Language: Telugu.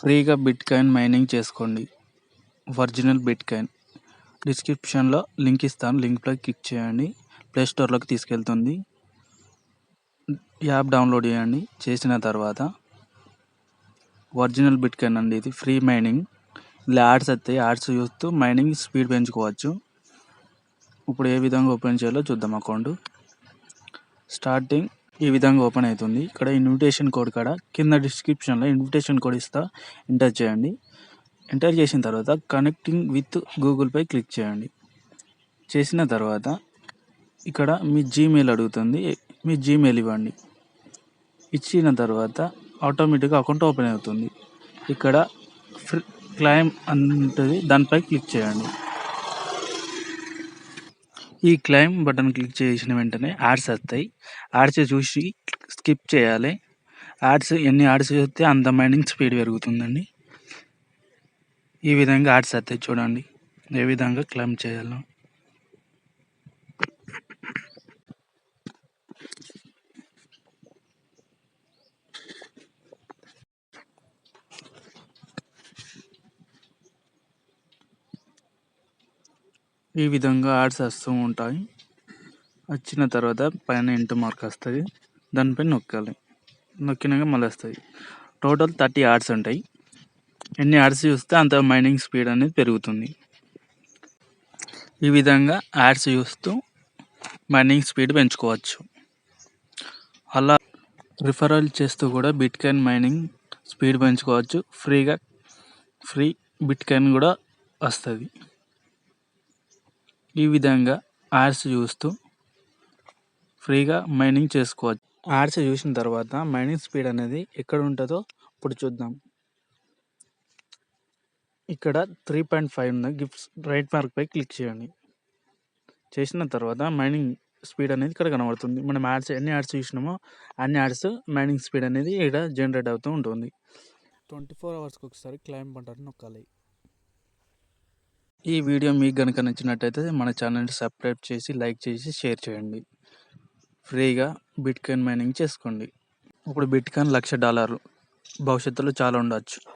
ఫ్రీగా బిట్ కాయిన్ మైనింగ్ చేసుకోండి. ఒరిజినల్ బిట్ కాయిన్ డిస్క్రిప్షన్లో లింక్ ఇస్తాను. లింక్పై క్లిక్ చేయండి. ప్లే స్టోర్లోకి తీసుకెళ్తుంది. యాప్ డౌన్లోడ్ చేయండి. చేసిన తర్వాత ఒరిజినల్ బిట్ కాయిన్ అండి ఇది. Free mining. ఇలా యాడ్స్ వస్తాయి. యాడ్స్ చూస్తూ మైనింగ్ స్పీడ్ పెంచుకోవచ్చు. ఇప్పుడు ఏ విధంగా ఓపెన్ చేయాలో చూద్దాం అకౌంట్. స్టార్టింగ్ ఈ విధంగా ఓపెన్ అవుతుంది. ఇక్కడ ఇన్విటేషన్ కోడ్ కాడ కింద డిస్క్రిప్షన్లో ఇన్విటేషన్ కోడ్ ఇస్తా ఎంటర్ చేయండి. ఎంటర్ చేసిన తర్వాత కనెక్టింగ్ విత్ గూగుల్పై క్లిక్ చేయండి. చేసిన తర్వాత ఇక్కడ మీ జీమెయిల్ అడుగుతుంది. మీ జీమెయిల్ ఇవ్వండి. ఇచ్చిన తర్వాత ఆటోమేటిక్గా అకౌంట్ ఓపెన్ అవుతుంది. ఇక్కడ క్లైమ్ అంటుంది దానిపై క్లిక్ చేయండి. ఈ క్లైమ్ బటన్ క్లిక్ చేసిన వెంటనే యాడ్స్ వస్తాయి. యాడ్స్ చూసి స్కిప్ చేయాలి. యాడ్స్ ఎన్ని యాడ్స్ చూస్తే అంత మైనింగ్ స్పీడ్ పెరుగుతుందండి. ఈ విధంగా యాడ్స్ వస్తాయి చూడండి. ఏ విధంగా క్లైమ్ చేయాలో. ఈ విధంగా యాడ్స్ వస్తూ ఉంటాయి. వచ్చిన తర్వాత పైన ఇంటర్ మార్క్ వస్తుంది. దానిపై నొక్కాలి. నొక్కినాక మళ్ళీ వస్తుంది. టోటల్ థర్టీ యాడ్స్ ఉంటాయి. ఎన్ని యాడ్స్ చూస్తే అంత మైనింగ్ స్పీడ్ అనేది పెరుగుతుంది. ఈ విధంగా యాడ్స్ చూస్తూ మైనింగ్ స్పీడ్ పెంచుకోవచ్చు. అలా రిఫరల్ చేస్తూ కూడా బిట్ కాయిన్ మైనింగ్ స్పీడ్ పెంచుకోవచ్చు. ఫ్రీగా ఫ్రీ బిట్ కాయిన్ కూడా వస్తుంది. ఈ విధంగా యాడ్స్ చూస్తూ ఫ్రీగా మైనింగ్ చేసుకోవచ్చు. యాడ్స్ చూసిన తర్వాత మైనింగ్ స్పీడ్ అనేది ఎక్కడ ఉంటుందో ఇప్పుడు చూద్దాం. ఇక్కడ త్రీ పాయింట్ ఫైవ్ ఉన్న గిఫ్ట్స్ రైట్ మార్క్పై క్లిక్ చేయండి. చేసిన తర్వాత మైనింగ్ స్పీడ్ అనేది ఇక్కడ కనబడుతుంది. మనం యాడ్స్ ఎన్ని యాడ్స్ చూసినామో అన్ని యాడ్స్ మైనింగ్ స్పీడ్ అనేది ఇక్కడ జనరేట్ అవుతూ ఉంటుంది. ట్వంటీ ఫోర్ అవర్స్కి ఒకసారి క్లైమ్ బటన్ నొక్కాలి. ఈ వీడియో మీకు కనుక నచ్చినట్టయితే మన ఛానల్ని సబ్స్క్రైబ్ చేసి లైక్ చేసి షేర్ చేయండి. ఫ్రీగా బిట్కాయిన్ మైనింగ్ చేసుకోండి. ఇప్పుడు బిట్కాయిన్ లక్ష డాలర్లు. భవిష్యత్తులో చాలా ఉండవచ్చు